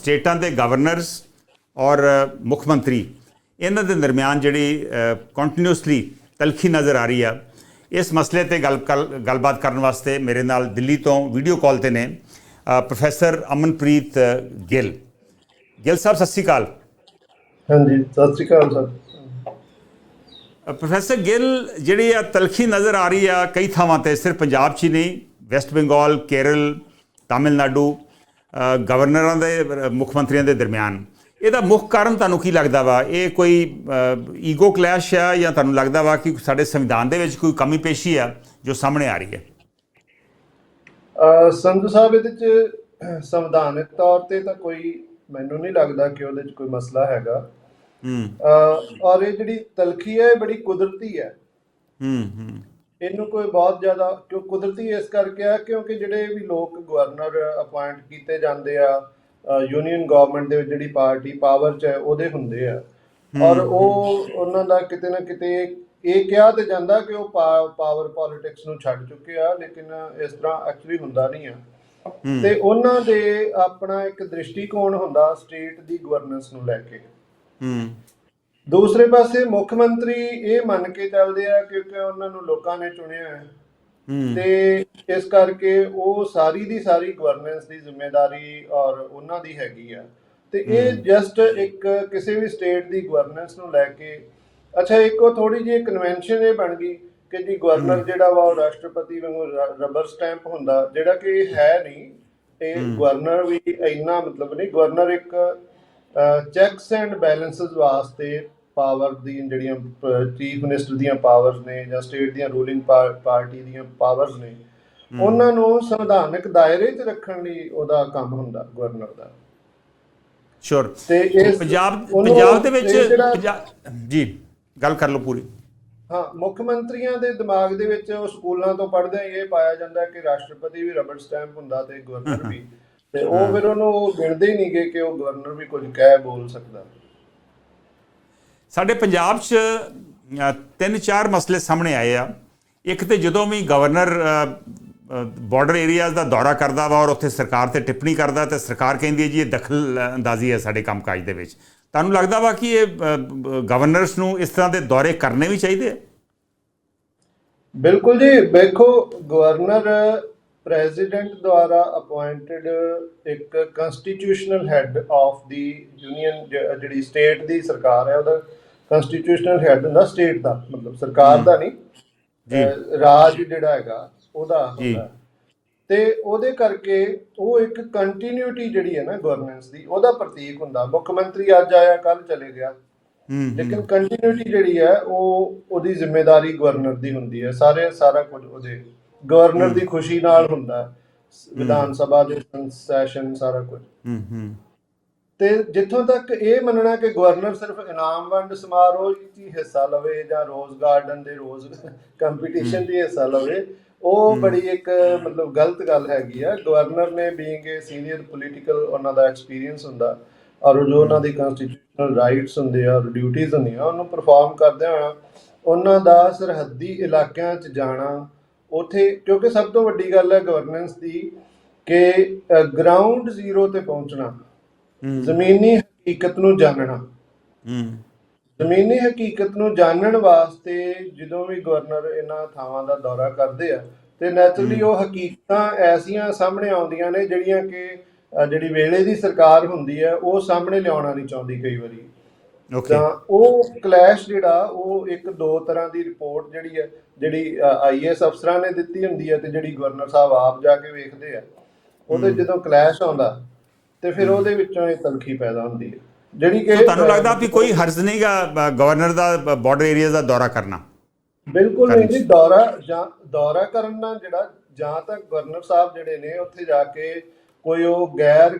ਸਟੇਟਾਂ ਦੇ ਗਵਰਨਰਸ ਔਰ ਮੁੱਖ ਮੰਤਰੀ ਇਹਨਾਂ ਦੇ ਦਰਮਿਆਨ ਜਿਹੜੀ ਕੰਟੀਨਿਊਸਲੀ ਤਲਖੀ ਨਜ਼ਰ ਆ ਰਹੀ ਆ। ਇਸ ਮਸਲੇ ਤੇ ਗੱਲ ਗੱਲ- ਗੱਲਬਾਤ ਕਰਨ ਵਾਸਤੇ ਮੇਰੇ ਨਾਲ ਦਿੱਲੀ ਤੋਂ ਵੀਡੀਓ ਕਾਲ ਤੇ ਨੇ ਪ੍ਰੋਫੈਸਰ ਅਮਨਪ੍ਰੀਤ ਗਿੱਲ। ਗਿੱਲ ਸਾਹਿਬ ਸਤਿ ਸ਼੍ਰੀ ਅਕਾਲ। ਹਾਂਜੀ ਸਤਿ ਸ਼੍ਰੀ ਅਕਾਲ ਸਰ। ਪ੍ਰੋਫੈਸਰ ਗਿੱਲ ਜਿਹੜੀ ਆ ਤਲਖੀ ਨਜ਼ਰ ਆ ਰਹੀ ਆ ਕਈ ਥਾਵਾਂ ਤੇ ਸਿਰਫ ਪੰਜਾਬ 'ਚ ਹੀ ਨਹੀਂ ਵੈਸਟ ਬੰਗਾਲ ਕੇਰਲ ਤਾਮਿਲਨਾਡੂ ਗਵਰਨਰਾਂ ਦੇ ਮੁੱਖ ਮੰਤਰੀਆਂ ਦੇ ਦਰਮਿਆਨ। ਇਹਦਾ ਮੁੱਖ ਕਾਰਨ ਤੁਹਾਨੂੰ ਕੀ ਲੱਗਦਾ ਵਾ? ਇਹ ਕੋਈ ਈਗੋ ਕਲੈਸ਼ ਆ ਜਾਂ ਤੁਹਾਨੂੰ ਲੱਗਦਾ ਵਾ ਕਿ ਸਾਡੇ ਸੰਵਿਧਾਨ ਦੇ ਵਿੱਚ ਕੋਈ ਕਮੀ ਪੇਸ਼ੀ ਆ ਜੋ ਸਾਹਮਣੇ ਆ ਰਹੀ ਹੈ? ਸੰਧੂ ਸਾਹਿਬ ਇਹਦੇ ਚ ਸੰਵਿਧਾਨਿਕ ਤੌਰ ਤੇ ਤਾਂ ਕੋਈ ਮੈਨੂੰ ਨਹੀਂ ਲੱਗਦਾ ਕਿ ਉਹਦੇ ਚ ਕੋਈ ਮਸਲਾ ਹੈਗਾ। ਹੂੰ। ਔਰ ਇਹ ਜਿਹੜੀ ਤਲਖੀ ਹੈ ਇਹ ਬੜੀ ਕੁਦਰਤੀ ਹੈ। ਹੂੰ ਹੂੰ। ਇਹਨੂੰ ਕੋਈ ਬਹੁਤ ਜ਼ਿਆਦਾ ਕਿਉਂ ਕੁਦਰਤੀ ਇਸ ਕਰਕੇ ਆ ਕਿਉਂਕਿ ਜਿਹੜੇ ਵੀ ਲੋਕ ਗਵਰਨਰ ਅਪਾਇੰਟ ਕੀਤੇ ਜਾਂਦੇ ਆ ਯੂਨੀਅਨ ਗਵਰਨਮੈਂਟ ਦੇ ਵਿੱਚ ਜਿਹੜੀ ਪਾਰਟੀ ਪਾਵਰ 'ਚ ਹੈ ਉਹਦੇ ਹੁੰਦੇ ਆ। ਔਰ ਉਹ ਉਹਨਾਂ ਦਾ ਕਿਤੇ ਨਾ ਕਿਤੇ ਇਹ ਕਿਹਾ ਤੇ ਜਾਂਦਾ ਕਿ ਉਹ ਪਾਵਰ ਪੋਲਿਟਿਕਸ ਨੂੰ ਛੱਡ ਚੁੱਕੇ ਆ ਲੇਕਿਨ ਇਸ ਤਰ੍ਹਾਂ ਐਕਚੁਅਲੀ ਹੁੰਦਾ ਨਹੀਂ ਆ। ਤੇ ਉਹਨਾਂ ਦੇ ਆਪਣਾ ਇੱਕ ਦ੍ਰਿਸ਼ਟੀਕੋਣ ਹੁੰਦਾ ਸਟੇਟ ਦੀ ਗਵਰਨੈਂਸ ਨੂੰ ਲੈ ਕੇ। ਹੂੰ। ਦੂਸਰੇ ਪਾਸੇ ਮੁੱਖ ਮੰਤਰੀ ਇਹ ਮੰਨ ਕੇ ਚੱਲਦੇ ਆ ਕਿਉਂਕਿ ਉਹਨਾਂ ਨੂੰ ਲੋਕਾਂ ਨੇ ਚੁਣਿਆ ਹੈ। ਤੇ ਇਸ ਕਰਕੇ ਉਹ ਸਾਰੀ ਦੀ ਸਾਰੀ ਗਵਰਨੈਂਸ ਦੀ ਜ਼ਿੰਮੇਵਾਰੀ ਔਰ ਉਹਨਾਂ ਦੀ ਹੈਗੀ ਆ। ਤੇ ਇਹ ਜਸਟ ਇੱਕ ਕਿਸੇ ਵੀ ਸਟੇਟ ਦੀ ਗਵਰਨੈਂਸ ਨੂੰ ਲੈ ਕੇ ਅੱਛਾ ਇੱਕ ਉਹ ਥੋੜੀ ਜਿਹੀ ਕਨਵੈਨਸ਼ਨ ਇਹ ਬਣ ਗਈ ਕਿ ਜੀ ਗਵਰਨਰ ਜਿਹੜਾ ਵਾ ਉਹ ਰਾਸ਼ਟਰਪਤੀ ਵਾਂਗੂ ਰਬਰ ਸਟੈਂਪ ਹੁੰਦਾ ਜਿਹੜਾ ਕਿ ਹੈ ਨਹੀਂ। ਇਹ ਗਵਰਨਰ ਵੀ ਇੰਨਾ ਮਤਲਬ ਨਹੀਂ ਗਵਰਨਰ ਇੱਕ ਚੈਕਸ ਐਂਡ ਬੈਲੈਂਸਸ ਵਾਸਤੇ ਪਾਵਰ ਦੀ ਜਿਹੜੀਆਂ ਚੀਫ ਮਿਨਿਸਟਰ ਦੀਆਂ ਪਾਵਰਸ ਨੇ ਜਾਂ ਸਟੇਟ ਦੀਆਂ ਰੂਲਿੰਗ ਪਾਰਟੀ ਦੀਆਂ ਪਾਵਰਸ ਨੇ ਉਹਨਾਂ ਨੂੰ ਸੰਵਿਧਾਨਕ ਦਾਇਰੇ 'ਚ ਰੱਖਣ ਲਈ ਉਹਦਾ ਕੰਮ ਹੁੰਦਾ ਗਵਰਨਰ ਦਾ। ਸ਼ੋਰ ਤੇ ਪੰਜਾਬ ਪੰਜਾਬ ਦੇ ਵਿੱਚ ਜੀ ਗੱਲ ਕਰ ਲਓ ਪੂਰੀ। ਹਾਂ ਮੁੱਖ ਮੰਤਰੀਆਂ ਦੇ ਦਿਮਾਗ ਦੇ ਵਿੱਚ ਉਹ ਸਕੂਲਾਂ ਤੋਂ ਪੜ੍ਹਦੇ ਇਹ ਪਾਇਆ ਜਾਂਦਾ ਕਿ ਰਾਸ਼ਟਰਪਤੀ ਵੀ ਰਬੜ ਸਟੈਂਪ ਹੁੰਦਾ ਤੇ ਗਵਰਨਰ ਵੀ। ਤੇ ਉਹ ਫਿਰ ਉਹਨੂੰ ਉਹ ਗਿਣਦੇ ਹੀ ਨਹੀਂਗੇ ਕਿ ਉਹ ਗਵਰਨਰ ਵੀ ਕੁਝ ਕਹਿ ਬੋਲ ਸਕਦਾ। ਸਾਡੇ ਪੰਜਾਬ 'ਚ ਤਿੰਨ ਚਾਰ ਮਸਲੇ ਸਾਹਮਣੇ ਆਏ ਆ। ਇੱਕ ਤੇ ਜਦੋਂ ਵੀ ਗਵਰਨਰ ਬਾਰਡਰ ਏਰੀਆਜ਼ ਦਾ ਦੌਰਾ ਕਰਦਾ ਵਾ ਔਰ ਉੱਥੇ ਸਰਕਾਰ ਤੇ ਟਿੱਪਣੀ ਕਰਦਾ ਤੇ ਸਰਕਾਰ ਕਹਿੰਦੀ ਹੈ ਜੀ ਇਹ ਦਖਲ ਅੰਦਾਜ਼ੀ ਹੈ ਸਾਡੇ ਕੰਮਕਾਜ ਦੇ ਵਿੱਚ। ਤੁਹਾਨੂੰ ਲੱਗਦਾ ਵਾ ਕਿ ਇਹ ਗਵਰਨਰਸ ਨੂੰ ਇਸ ਤਰ੍ਹਾਂ ਦੇ ਦੌਰੇ ਕਰਨੇ ਵੀ ਚਾਹੀਦੇ ਆ? ਬਿਲਕੁਲ ਜੀ, ਵੇਖੋ ਗਵਰਨਰ ਪ੍ਰੈਜ਼ੀਡੈਂਟ ਦੁਆਰਾ ਅਪਾਇੰਟਡ ਇੱਕ constitutional head of the union ਜਿਹੜੀ ਸਟੇਟ ਦੀ ਸਰਕਾਰ ਹੈ, ਉਹਦਾ ਕਨਸਟੀਟਿਊਸ਼ਨਲ ਹੈੱਡ ਹੁੰਦਾ ਸਟੇਟ ਦਾ ਮਤਲਬ ਸਰਕਾਰ ਦਾ ਨਹੀਂ ਅਹ ਰਾਜ ਜਿਹੜਾ ਹੈਗਾ ਉਹਦਾ ਜੀ। ਹੁੰਦਾ। ਤੇ ਉਹਦੇ ਕਰਕੇ ਉਹ ਇੱਕ ਕੰਟੀਨਿਊਟੀ ਜਿਹੜੀ ਹੈ ਨਾ ਗਵਰਨੈਂਸ ਦੀ ਉਹਦਾ ਪ੍ਰਤੀਕ ਹੁੰਦਾ। ਮੁੱਖ ਮੰਤਰੀ ਅੱਜ ਆਇਆ ਕੱਲ ਚਲੇ ਗਿਆ। ਹੂੰ ਲੇਕਿਨ ਕੰਟੀਨਿਊਟੀ ਜਿਹੜੀ ਹੈ ਉਹ ਉਹਦੀ ਜ਼ਿੰਮੇਵਾਰੀ ਗਵਰਨਰ ਦੀ ਹੁੰਦੀ ਹੈ। ਸਾਰੇ ਸਾਰਾ ਕੁਝ ਉਹਦੇ ਗਵਰਨਰ ਦੀ ਖੁਸ਼ੀ ਨਾਲ ਹੁੰਦਾ। ਵਿਧਾਨ ਸਭਾ ਦੇ ਸੈਸ਼ਨ ਸਾਰਾ ਕੁਝ। ਹੂੰ ਹੂੰ। ਤੇ ਜਿੱਥੋਂ ਤੱਕ ਇਹ ਮੰਨਣਾ ਕਿ ਗਵਰਨਰ ਸਿਰਫ ਇਨਾਮ ਵੰਡ ਸਮਾਰੋਹ 'ਚ ਹੀ ਹਿੱਸਾ ਲਵੇ ਜਾਂ ਰੋਜ਼ ਗਾਰਡਨ ਦੇ ਰੋਜ਼ ਕੰਪੀਟੀਸ਼ਨ 'ਚ ਹੀ ਹਿੱਸਾ ਲਵੇ ਉਹ ਬੜੀ ਇੱਕ ਮਤਲਬ ਗਲਤ ਗੱਲ ਹੈਗੀ ਆ। ਗਵਰਨਰ ਨੇ ਬੀਇੰਗ ਏ ਸੀਨੀਅਰ ਪੋਲੀਟੀਕਲ ਉਹਨਾਂ ਦਾ ਐਕਸਪੀਰੀਅੰਸ ਹੁੰਦਾ ਔਰ ਜੋ ਉਹਨਾਂ ਦੀ ਕਨਸਟੀਟਿਊਸ਼ਨਲ ਰਾਈਟਸ ਹੁੰਦੇ ਆ ਔਰ ਡਿਊਟੀਆਂ ਹੁੰਦੀਆਂ ਉਹਨੂੰ ਪਰਫਾਰਮ ਕਰਦੇ ਹੋਇਆ ਉਹਨਾਂ ਦਾ ਸਰਹੱਦੀ ਇਲਾਕਿਆਂ 'ਚ ਜਾਣਾ ਉਥੇ ਕਿਉਂਕਿ ਸਭ ਤੋਂ ਵੱਡੀ ਗੱਲ ਹੈ ਗਵਰਨੈਂਸ ਦੀ ਕਿ ਗਰਾਊਂਡ ਜ਼ੀਰੋ ਤੇ ਪਹੁੰਚਣਾ। ਜ਼ਮੀਨੀ ਹਕੀਕਤ ਨੂੰ ਜਾਣਨਾ। ਹੂੰ। ਜ਼ਮੀਨੀ ਹਕੀਕਤ ਨੂੰ ਜਾਣਨ ਵਾਸਤੇ ਜਦੋਂ ਵੀ ਗਵਰਨਰ ਇਹਨਾਂ ਥਾਵਾਂ ਦਾ ਦੌਰਾ ਕਰਦੇ ਆ ਤੇ ਨੈਚੁਰਲੀ ਉਹ ਹਕੀਕਤਾਂ ਐਸੀਆਂ ਸਾਹਮਣੇ ਆਉਂਦੀਆਂ ਨੇ ਜਿਹੜੀਆਂ ਕਿ ਜਿਹੜੀ ਵੇਲੇ ਦੀ ਸਰਕਾਰ ਹੁੰਦੀ ਹੈ ਉਹ ਸਾਹਮਣੇ ਲਿਆਉਣਾ ਨਹੀਂ ਚਾਹੁੰਦੀ ਕਈ ਵਾਰੀ। ਓਕੇ। ਤਾਂ ਉਹ ਕਲੈਸ਼ ਜਿਹੜਾ ਉਹ ਇੱਕ ਦੋ ਤਰ੍ਹਾਂ ਦੀ ਰਿਪੋਰਟ ਜਿਹੜੀ ਹੈ ਜਿਹੜੀ ਆਈਐਸ ਅਫਸਰਾਂ ਨੇ ਦਿੱਤੀ ਹੁੰਦੀ ਹੈ ਤੇ ਜਿਹੜੀ ਗਵਰਨਰ ਸਾਹਿਬ ਆਪ ਜਾ ਕੇ ਵੇਖਦੇ ਆ ਉਹਦੇ ਜਦੋਂ ਕਲੈਸ਼ ਆਉਂਦਾ ਤੇ ਫਿਰ ਉਹਦੇ ਵਿੱਚੋਂ ਇਹ ਤਲਖੀ ਪੈਦਾ ਹੁੰਦੀ ਹੈ। ਜਿਹੜੀ ਕਿ ਤੁਹਾਨੂੰ ਲੱਗਦਾ ਵੀ ਕੋਈ ਹਰਜ਼ ਨਹੀਂਗਾ ਗਵਰਨਰ ਦਾ ਬਾਰਡਰ ਏਰੀਆਜ਼ ਦਾ ਦੌਰਾ ਕਰਨਾ? ਬਿਲਕੁਲ ਨਹੀਂ ਜੀ ਦੌਰਾ ਜਾਂ ਦੌਰਾ ਕਰਨ ਨਾਲ ਜਿਹੜਾ ਜਾਂ ਤਾਂ ਗਵਰਨਰ ਸਾਹਿਬ ਜਿਹੜੇ ਨੇ ਉੱਥੇ ਜਾ ਕੇ ਕੋਈ ਉਹ ਗੈਰ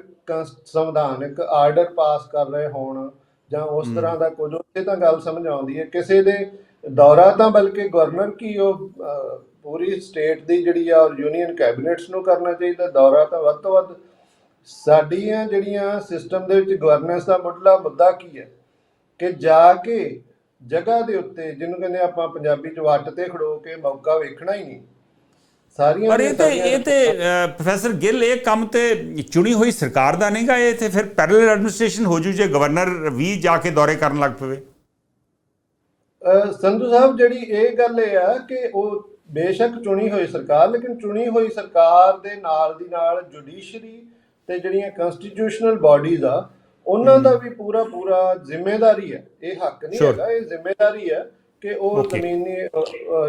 ਸੰਵਿਧਾਨਕ ਆਰਡਰ ਪਾਸ ਕਰ ਰਹੇ ਹੋਣ ਜਾਂ ਉਸ ਤਰ੍ਹਾਂ ਦਾ ਕੁਝ ਉੱਥੇ ਤਾਂ ਗੱਲ ਸਮਝ ਆਉਂਦੀ ਹੈ। ਕਿਸੇ ਦੇ ਦੌਰਾ ਤਾਂ ਬਲਕਿ ਗਵਰਨਰ ਕੀ ਉਹ ਪੂਰੀ ਸਟੇਟ ਦੀ ਜਿਹੜੀ ਆ ਯੂਨੀਅਨ ਕੈਬਨਿਟਸ ਨੂੰ ਕਰਨਾ ਚਾਹੀਦਾ ਦੌਰਾ ਤਾਂ ਵੱਧ ਤੋਂ ਵੱਧ ਸਾਡੀਆਂ ਜਿਹੜੀਆਂ ਸਿਸਟਮ ਦੇ ਵਿੱਚ ਗਵਰਨੈਂਸ ਦਾ ਮੁੱਢਲਾ ਮੁੱਦਾ ਕੀ ਹੈ? ਕਿ ਜਾ ਕੇ ਜਗ੍ਹਾ ਦੇ ਉੱਤੇ ਜਿਹਨੂੰ ਕਹਿੰਦੇ ਆਪਾਂ ਪੰਜਾਬੀ ਚ ਵੱਟ ਤੇ ਖੜੋ ਕੇ ਮੌਕਾ ਵੇਖਣਾ ਹੀ ਨਹੀਂ। ਸਾਰੀਆਂ ਪਰ ਇਹ ਤੇ ਇਹ ਤੇ ਪ੍ਰੋਫੈਸਰ ਗਿੱਲ ਇਹ ਕੰਮ ਤੇ ਚੁਣੀ ਹੋਈ ਸਰਕਾਰ ਦਾ ਨਹੀਂਗਾ ਇਹ ਤੇ ਫਿਰ ਪੈਰਲਲ ਐਡਮਿਨਿਸਟ੍ਰੇਸ਼ਨ ਹੋ ਜੂ ਜੇ ਗਵਰਨਰ ਵੀ ਜਾ ਕੇ ਦੌਰੇ ਕਰਨ ਲੱਗ ਪਵੇ। ਸੰਧੂ ਸਾਹਿਬ ਜਿਹੜੀ ਇਹ ਗੱਲ ਇਹ ਆ ਕਿ ਉਹ ਬੇਸ਼ੱਕ ਚੁਣੀ ਹੋਈ ਸਰਕਾਰ ਲੇਕਿਨ ਚੁਣੀ ਹੋਈ ਸਰਕਾਰ ਦੇ ਨਾਲ ਦੀ ਨਾਲ ਜੁਡੀਸ਼ਰੀ ਤੇ ਜਿਹੜੀਆਂ ਕਨਸਟੀਟਿਊਸ਼ਨਲ ਬਾਡੀਜ਼ ਆ ਉਹਨਾਂ ਦਾ ਵੀ ਪੂਰਾ ਪੂਰਾ ਜ਼ਿੰਮੇਵਾਰੀ ਹੈ ਇਹ ਹੱਕ ਨਹੀਂ. ਹੈਗਾ ਇਹ ਜ਼ਿੰਮੇਵਾਰੀ ਹੈ ਕਿ ਉਹ. ਜ਼ਮੀਨੀ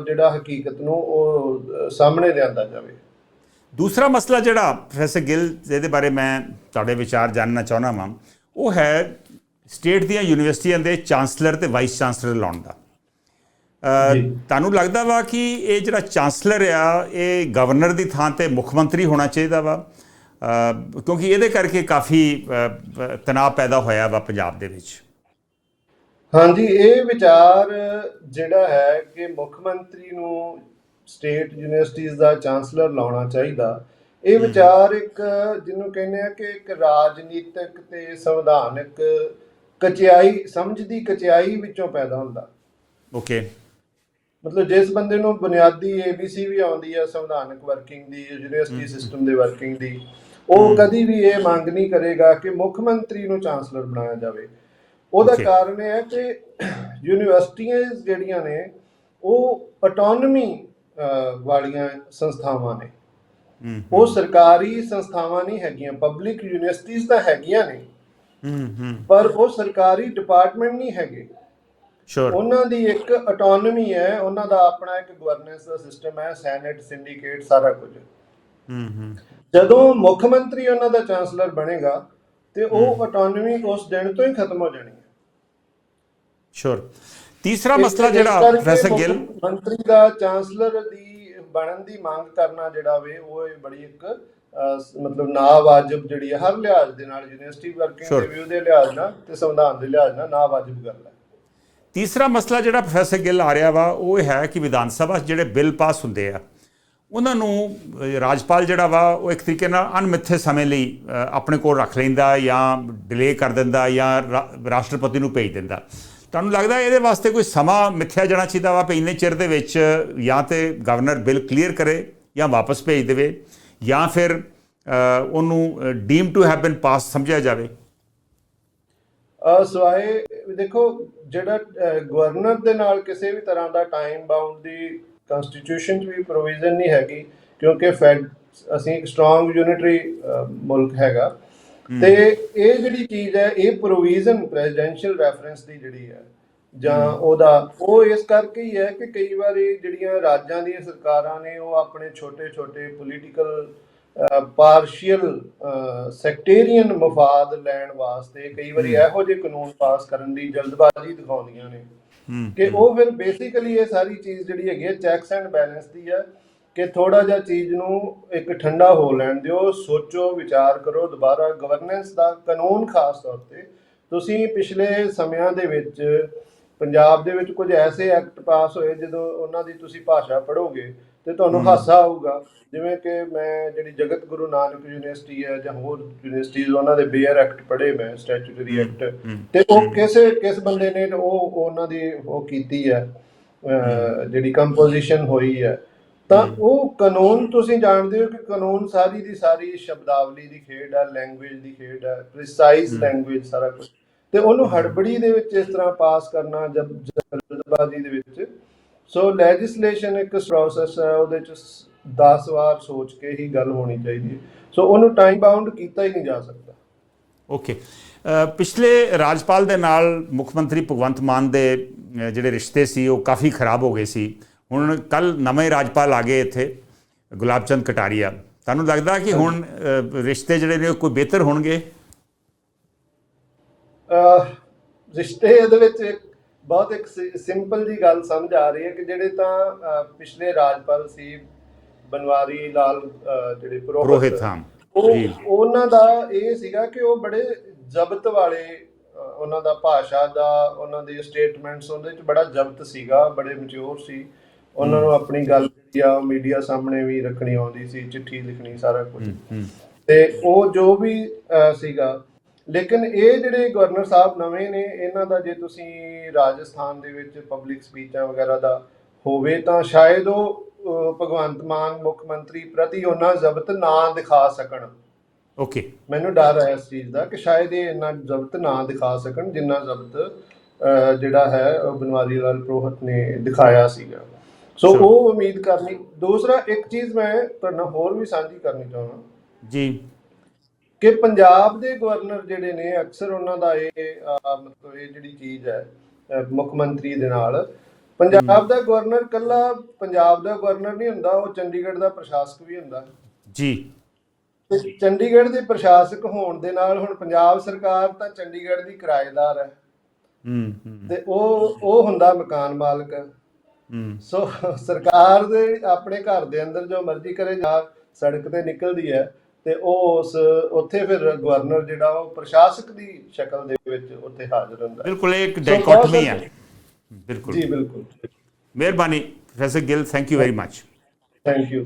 ਜਿਹੜਾ ਹਕੀਕਤ ਨੂੰ ਉਹ ਸਾਹਮਣੇ ਲਿਆਂਦਾ ਜਾਵੇ ਦੂਸਰਾ ਮਸਲਾ ਜਿਹੜਾ ਪ੍ਰੋਫੈਸਰ ਗਿੱਲ ਜਿਹਦੇ ਬਾਰੇ ਮੈਂ ਤੁਹਾਡੇ ਵਿਚਾਰ ਜਾਣਨਾ ਚਾਹੁੰਦਾ ਹਾਂ ਉਹ ਹੈ ਸਟੇਟ ਦੀਆਂ ਯੂਨੀਵਰਸਿਟੀਆਂ ਦੇ ਚਾਂਸਲਰ ਤੇ ਵਾਈਸ ਚਾਂਸਲਰ ਲਾਉਣ ਦਾ। ਤੁਹਾਨੂੰ ਲੱਗਦਾ ਵਾ ਕਿ ਇਹ ਜਿਹੜਾ ਚਾਂਸਲਰ ਆ ਇਹ ਗਵਰਨਰ ਦੀ ਥਾਂ ਤੇ ਮੁੱਖ ਮੰਤਰੀ ਹੋਣਾ ਚਾਹੀਦਾ ਵਾ ਕਿਉਂਕਿ ਇਹਦੇ ਕਰਕੇ ਕਾਫੀ ਤਣਾਅ ਪੈਦਾ ਹੋਇਆ ਵਾ ਪੰਜਾਬ ਦੇ ਵਿੱਚ। ਹਾਂਜੀ ਇਹ ਵਿਚਾਰ ਜਿਹੜਾ ਹੈ ਕਿ ਮੁੱਖ ਮੰਤਰੀ ਨੂੰ ਸਟੇਟ ਯੂਨੀਵਰਸਿਟੀਜ਼ ਦਾ ਚਾਂਸਲਰ ਲਾਉਣਾ ਚਾਹੀਦਾ ਇਹ ਵਿਚਾਰ ਇੱਕ ਜਿਹਨੂੰ ਕਹਿੰਦੇ ਆ ਕਿ ਇੱਕ ਰਾਜਨੀਤਿਕ ਤੇ ਸੰਵਿਧਾਨਕ ਕਚਿਆਈ ਸਮਝ ਦੀ ਕਚਿਆਈ ਵਿੱਚੋਂ ਪੈਦਾ ਹੁੰਦਾ। ਓਕੇ। ਮਤਲਬ ਜਿਸ ਬੰਦੇ ਨੂੰ ਬੁਨਿਆਦੀ ABC ਵੀ ਆਉਂਦੀ ਹੈ ਸੰਵਿਧਾਨਕ ਵਰਕਿੰਗ ਦੀ ਯੂਨੀਵਰਸਿਟੀ ਸਿਸਟਮ ਦੇ ਵਰਕਿੰਗ ਦੀ ਉਹ ਕਦੀ ਵੀ ਇਹ ਮੰਗ ਨਹੀਂ ਕਰੇਗਾ ਕਿ ਮੁੱਖ ਮੰਤਰੀ ਨੂੰ ਚਾਂਸਲਰ ਬਣਾਇਆ ਜਾਵੇ। ਉਹਦਾ. ਕਾਰਨ ਇਹ ਹੈ ਕਿ ਯੂਨੀਵਰਸਿਟੀਆਂ ਜਿਹੜੀਆਂ ਨੇ ਉਹ ਆਟੋਨਮੀ ਵਾਲੀਆਂ ਸੰਸਥਾਵਾਂ ਨੇ। ਉਹ ਸਰਕਾਰੀ ਸੰਸਥਾਵਾਂ ਨਹੀਂ ਹੈਗੀਆਂ ਪਬਲਿਕ ਯੂਨੀਵਰਸਿਟੀਆਂ ਤਾਂ ਹੈਗੀਆਂ ਨੇ। ਹੂੰ ਹੂੰ। ਪਰ ਉਹ ਸਰਕਾਰੀ ਡਿਪਾਰਟਮੈਂਟ ਨਹੀਂ ਹੈਗੇ। ਸ਼ੋਰ ਉਹਨਾਂ ਦੀ ਇੱਕ ਆਟੋਨਮੀ ਹੈ ਉਹਨਾਂ ਦਾ ਆਪਣਾ ਇੱਕ ਗਵਰਨੈਂਸ ਦਾ ਸਿਸਟਮ ਹੈ ਸੈਨੇਟ ਸਿੰਡੀਕੇਟ ਸਾਰਾ ਕੁਝ। ਹੂੰ ਹੂੰ। ਜਦੋਂ ਮੁੱਖ ਮੰਤਰੀ ਉਹਨਾਂ ਦਾ ਚਾਂਸਲਰ ਬਣੇਗਾ ਤੇ ਉਹ ਆਟੋਨਮੀ ਉਸ ਦਿਨ ਤੋਂ ਹੀ ਖਤਮ ਹੋ ਜਾਣੀ ਹੈ। ਸ਼ੋਰ ਤੀਸਰਾ ਮਸਲਾ ਜਿਹੜਾ ਪ੍ਰੋਫੈਸਰ ਗਿੱਲ ਮੰਤਰੀ ਦਾ ਚਾਂਸਲਰ ਦੀ ਬਣਨ ਦੀ ਮੰਗ ਕਰਨਾ ਜਿਹੜਾ ਵੇ ਉਹ ਬੜੀ ਇੱਕ ਮਤਲਬ ਨਾ ਵਾਜਬ ਜਿਹੜੀ ਹੈ ਹਰ ਲਿਹਾਜ਼ ਦੇ ਨਾਲ ਯੂਨੀਵਰਸਿਟੀ ਵਰਕਿੰਗ Sure. ਦੇ ਲਿਹਾਜ਼ ਨਾਲ ਤੇ ਸੰਵਿਧਾਨ ਦੇ ਲਿਹਾਜ਼ ਨਾਲ ਨਾ ਵਾਜਬ ਗੱਲ ਹੈ। ਤੀਸਰਾ ਮਸਲਾ ਜਿਹੜਾ ਪ੍ਰੋਫੈਸਰ ਗਿੱਲ ਆ ਰਿਹਾ ਵਾ, ਉਹ ਹੈ ਕਿ ਵਿਧਾਨ ਸਭਾ 'ਚ ਜਿਹੜੇ ਬਿੱਲ ਪਾਸ ਹੁੰਦੇ ਆ, ਉਹਨਾਂ ਨੂੰ ਰਾਜਪਾਲ ਜਿਹੜਾ ਵਾ, ਉਹ ਇੱਕ ਤਰੀਕੇ ਨਾਲ ਅਣਮਿੱਥੇ ਸਮੇਂ ਲਈ ਆਪਣੇ ਕੋਲ ਰੱਖ ਲੈਂਦਾ ਜਾਂ ਡਿਲੇ ਕਰ ਦਿੰਦਾ ਜਾਂ ਰਾਸ਼ਟਰਪਤੀ ਨੂੰ ਭੇਜ ਦਿੰਦਾ। ਤੁਹਾਨੂੰ ਲੱਗਦਾ ਇਹਦੇ ਵਾਸਤੇ ਕੋਈ ਸਮਾਂ ਮਿੱਥਿਆ ਜਾਣਾ ਚਾਹੀਦਾ ਵਾ ਵੀ ਇੰਨੇ ਚਿਰ ਦੇ ਵਿੱਚ ਜਾਂ ਤੇ ਗਵਰਨਰ ਬਿੱਲ ਕਲੀਅਰ ਕਰੇ ਜਾਂ ਵਾਪਸ ਭੇਜ ਦੇਵੇ ਜਾਂ ਫਿਰ ਉਹਨੂੰ deem to have been pass ਸਮਝਿਆ ਜਾਵੇ? ਸਵਾਏ ਦੇਖੋ ਜਿਹੜਾ ਗਵਰਨਰ ਦੇ ਨਾਲ ਕਿਸੇ ਵੀ ਤਰ੍ਹਾਂ ਦਾ ਟਾਈਮ ਬਾਉਂਡ ਦੀ ਕਨਸਟੀਟਿਊਸ਼ਨ 'ਚ ਵੀ ਪ੍ਰੋਵੀਜ਼ਨ ਨਹੀਂ ਹੈਗੀ ਕਿਉਂਕਿ ਫੈਡ ਅਸੀਂ ਇੱਕ ਸਟਰੋਂਗ ਯੂਨਿਟਰੀ ਮੁਲਕ ਹੈਗਾ। ਤੇ ਇਹ ਜਿਹੜੀ ਚੀਜ਼ ਹੈ ਇਹ ਪ੍ਰੋਵੀਜ਼ਨ ਪ੍ਰੈਜ਼ੀਡੈਂਸ਼ੀਅਲ ਰੈਫਰੈਂਸ ਦੀ ਜਿਹੜੀ ਹੈ ਜਾਂ ਉਹਦਾ ਉਹ ਇਸ ਕਰਕੇ ਹੀ ਹੈ ਕਿ ਕਈ ਵਾਰੀ ਜਿਹੜੀਆਂ ਰਾਜਾਂ ਦੀਆਂ ਸਰਕਾਰਾਂ ਨੇ ਉਹ ਆਪਣੇ ਛੋਟੇ-ਛੋਟੇ ਪੋਲੀਟੀਕਲ ਪਾਰਸ਼ੀਅਲ ਸੈਕਟੇਰੀਅਨ ਮਫਾਦ ਲੈਣ ਵਾਸਤੇ ਕਈ ਵਾਰੀ ਇਹੋ ਜਿਹੇ ਕਾਨੂੰਨ ਪਾਸ ਕਰਨ ਦੀ ਜਲਦਬਾਜ਼ੀ ਦਿਖਾਉਂਦੀਆਂ ਨੇ। ਕਿ ਉਹ ਫਿਰ ਬੇਸਿਕਲੀ ਇਹ ਸਾਰੀ ਚੀਜ਼ ਜਿਹੜੀ ਹੈਗੀ ਹੈ ਚੈਕਸ ਐਂਡ ਬੈਲੈਂਸ ਦੀ ਹੈ ਕਿ ਥੋੜਾ ਜਿਹਾ ਚੀਜ਼ ਨੂੰ ਇੱਕ ਠੰਡਾ ਹੋ ਲੈਣ ਦਿਓ ਸੋਚੋ ਵਿਚਾਰ ਕਰੋ ਦੁਬਾਰਾ ਗਵਰਨੈਂਸ ਦਾ ਕਾਨੂੰਨ ਖਾਸ ਤੌਰ ਤੇ। ਤੁਸੀਂ ਪਿਛਲੇ ਸਮਿਆਂ ਦੇ ਵਿੱਚ ਪੰਜਾਬ ਦੇ ਵਿੱਚ ਕੁਝ ਐਸੇ ਐਕਟ ਪਾਸ ਹੋਏ ਜਦੋਂ ਉਹਨਾਂ ਦੀ ਤੁਸੀਂ ਭਾਸ਼ਾ ਪੜ੍ਹੋਗੇ ਤੇ ਤੁਹਾਨੂੰ ਹਾਸਾ ਆਊਗਾ। ਜਿਵੇਂ ਕਿ ਮੈਂ ਜਿਹੜੀ ਜਗਤ ਗੁਰੂ ਨਾਨਕ ਯੂਨੀਵਰਸਿਟੀ ਹੈ ਜਾਂ ਹੋਰ ਯੂਨੀਵਰਸਿਟੀਜ਼ ਉਹਨਾਂ ਦੇ ਬੇਅਰ ਐਕਟ ਪੜ੍ਹੇ ਮੈਂ ਸਟੈਚੂਟਰੀ ਐਕਟ। ਤੇ ਉਹ ਕਿਸੇ ਕਿਸ ਬੰਦੇ ਨੇ ਉਹ ਉਹਨਾਂ ਦੀ ਉਹ ਕੀਤੀ ਹੈ ਜਿਹੜੀ ਕੰਪੋਜੀਸ਼ਨ ਹੋਈ ਹੈ। ਤਾਂ ਉਹ ਕਾਨੂੰਨ ਤੁਸੀਂ ਜਾਣਦੇ ਹੋ ਕਿ ਕਾਨੂੰਨ ਸਾਰੀ ਦੀ ਸਾਰੀ ਸ਼ਬਦਾਵਲੀ ਦੀ ਖੇਡ ਹੈ ਲੈਂਗੁਏਜ ਦੀ ਖੇਡ ਹੈ ਪ੍ਰੀਸਾਈਜ਼ ਲੈਂਗੁਏਜ ਸਾਰਾ ਕੁਝ ਤੇ ਉਹਨੂੰ ਹੜਬੜੀ ਦੇ ਵਿੱਚ ਇਸ ਤਰ੍ਹਾਂ ਪਾਸ ਕਰਨਾ ਜਬ ਜਲਦਬਾਜ਼ੀ ਦੇ ਵਿੱਚ ਸੋ ਲੈਜਿਸਲੇਸ਼ਨ ਇੱਕ ਪ੍ਰੋਸੈਸ ਹੈ ਉਹਦੇ ਚ 10 ਵਾਰ ਸੋਚ ਕੇ ਹੀ ਗੱਲ ਹੋਣੀ ਚਾਹੀਦੀ ਹੈ। ਸੋ ਉਹਨੂੰ ਟਾਈਮ ਬਾਉਂਡ ਕੀਤਾ ਹੀ ਨਹੀਂ ਜਾ ਸਕਦਾ। ਓਕੇ ਪਿਛਲੇ ਰਾਜਪਾਲ ਦੇ ਨਾਲ ਮੁੱਖ ਮੰਤਰੀ ਭਗਵੰਤ ਮਾਨ ਦੇ ਜਿਹੜੇ ਰਿਸ਼ਤੇ ਸੀ ਉਹ ਕਾਫੀ ਖਰਾਬ ਹੋ ਗਏ ਸੀ। ਹੁਣ ਕੱਲ ਨਵੇਂ ਰਾਜਪਾਲ ਆ ਗਏ ਇੱਥੇ ਗੁਲਾਬ ਚੰਦ ਕਟਾਰੀਆ। ਤੁਹਾਨੂੰ ਲੱਗਦਾ ਕਿ ਹੁਣ ਰਿਸ਼ਤੇ ਜਿਹੜੇ ਨੇ ਕੋਈ ਬਿਹਤਰ ਹੋਣਗੇ? ਰਿਸ਼ਤੇ ਇਹਦੇ ਵਿੱਚ ਬਹੁਤ ਇੱਕ ਸਿੰਪਲ ਜੀ ਗੱਲ ਸਮਝ ਆ ਰਹੀ ਹੈ ਕਿ ਜਿਹੜੇ ਤਾਂ ਪਿਛਲੇ ਰਾਜਪਾਲ ਸੀ ਬਨਵਾਰੀ ਲਾਲ ਜਿਹੜੇ ਪੁਰੋਹਿਤ ਹਾਂ। ਉਹ। ਉਹਨਾਂ ਦਾ ਇਹ ਸੀਗਾ ਕਿ ਉਹ ਬੜੇ ਜ਼ਬਤ ਵਾਲੇ ਉਹਨਾਂ ਦਾ ਭਾਸ਼ਾ ਦਾ ਉਹਨਾਂ ਦੇ ਸਟੇਟਮੈਂਟਸ ਉਹਦੇ ਚ ਬੜਾ ਜ਼ਬਤ ਸੀਗਾ ਬੜੇ ਮੈਚੁਰ ਸੀ। ਉਹਨਾਂ ਨੂੰ ਆਪਣੀ ਗੱਲ ਜਿਹੜੀ ਆ ਮੀਡੀਆ ਸਾਹਮਣੇ ਵੀ ਰੱਖਣੀ ਆਉਂਦੀ ਸੀ ਚਿੱਠੀ ਲਿਖਣੀ ਸਾਰਾ ਕੁਝ ਤੇ ਉਹ ਜੋ ਵੀ ਸੀਗਾ ਲੇਕਿਨ ਇਹ ਜਿਹੜੇ ਗਵਰਨਰ ਸਾਹਿਬ ਨਵੇਂ ਨੇ ਇਹਨਾਂ ਦਾ ਜੇ ਤੁਸੀਂ ਰਾਜਸਥਾਨ ਦੇ ਵਿੱਚ ਪਬਲਿਕ ਸਪੀਚਾਂ ਵਗੈਰਾ ਦਾ ਹੋਵੇ ਤਾਂ ਸ਼ਾਇਦ ਉਹ ਭਗਵੰਤ ਮਾਨ ਮੁੱਖ ਮੰਤਰੀ ਪ੍ਰਤੀ ਉਹਨਾਂ ਜ਼ਬਤ ਨਾ ਦਿਖਾ ਸਕਣ। ਓਕੇ ਮੈਨੂੰ ਡਰ ਹੈ ਇਸ ਚੀਜ਼ ਦਾ ਕਿ ਸ਼ਾਇਦ ਇਹ ਇੰਨਾ ਜ਼ਬਤ ਨਾ ਦਿਖਾ ਸਕਣ ਜਿੰਨਾ ਜ਼ਬਤ ਜਿਹੜਾ ਹੈ ਬਨਵਾਰੀ ਲਾਲ ਪ੍ਰੋਹਤ ਨੇ ਦਿਖਾਇਆ ਸੀਗਾ। ਸੋ. ਉਹ ਉਮੀਦ ਕਰਨੀ ਦੂਸਰਾ ਇੱਕ ਚੀਜ਼ ਮੈਂ ਤੁਹਾਡੇ ਹੋਰ ਵੀ ਸਾਂਝੀ ਕਰਨੀ ਚਾਹੁੰਦਾ। ਜੀ। ਕਿ ਪੰਜਾਬ ਦੇ ਗਵਰਨਰ ਜਿਹੜੇ ਨੇ ਅਕਸਰ ਉਹਨਾਂ ਦਾ ਇਹ ਮਤਲਬ ਇਹ ਜਿਹੜੀ ਚੀਜ਼ ਹੈ ਮੁੱਖ ਮੰਤਰੀ ਦੇ ਨਾਲ। ਪੰਜਾਬ ਦਾ ਗਵਰਨਰ ਕੱਲਾ ਪੰਜਾਬ ਦਾ ਗਵਰਨਰ ਨਹੀਂ ਹੁੰਦਾ ਉਹ ਚੰਡੀਗੜ੍ਹ ਦਾ ਪ੍ਰਸ਼ਾਸਕ ਵੀ ਹੁੰਦਾ। ਜੀ। ਤੇ ਚੰਡੀਗੜ੍ਹ ਦੇ ਪ੍ਰਸ਼ਾਸਕ ਹੋਣ ਦੇ ਨਾਲ ਹੁਣ ਪੰਜਾਬ ਸਰਕਾਰ ਤਾਂ ਚੰਡੀਗੜ੍ਹ ਦੀ ਕਿਰਾਏਦਾਰ ਹੈ। ਹੂੰ ਹੂੰ। ਤੇ ਉਹ ਉਹ ਹੁੰਦਾ ਮਕਾਨ ਮਾਲਕ। ਹੂੰ। ਸੋ ਸਰਕਾਰ ਦੇ ਆਪਣੇ ਘਰ ਦੇ ਅੰਦਰ ਜੋ ਮਰਜ਼ੀ ਕਰੇ ਜਾਂ ਸੜਕ ਤੇ ਨਿਕਲਦੀ ਹੈ ਤੇ ਉਹ ਉਸ ਉੱਥੇ ਫਿਰ ਗਵਰਨਰ ਜਿਹੜਾ ਉਹ ਪ੍ਰਸ਼ਾਸਕ ਦੀ ਸ਼ਕਲ ਦੇ ਵਿੱਚ ਉੱਥੇ ਹਾਜ਼ਰ ਹੁੰਦਾ। ਬਿਲਕੁਲ ਇੱਕ ਡਾਇਕੋਟਮੀ ਹੈ। ਬਿਲਕੁਲ। ਜੀ ਬਿਲਕੁਲ। ਮਿਹਰਬਾਨੀ professor Gill thank you very much thank you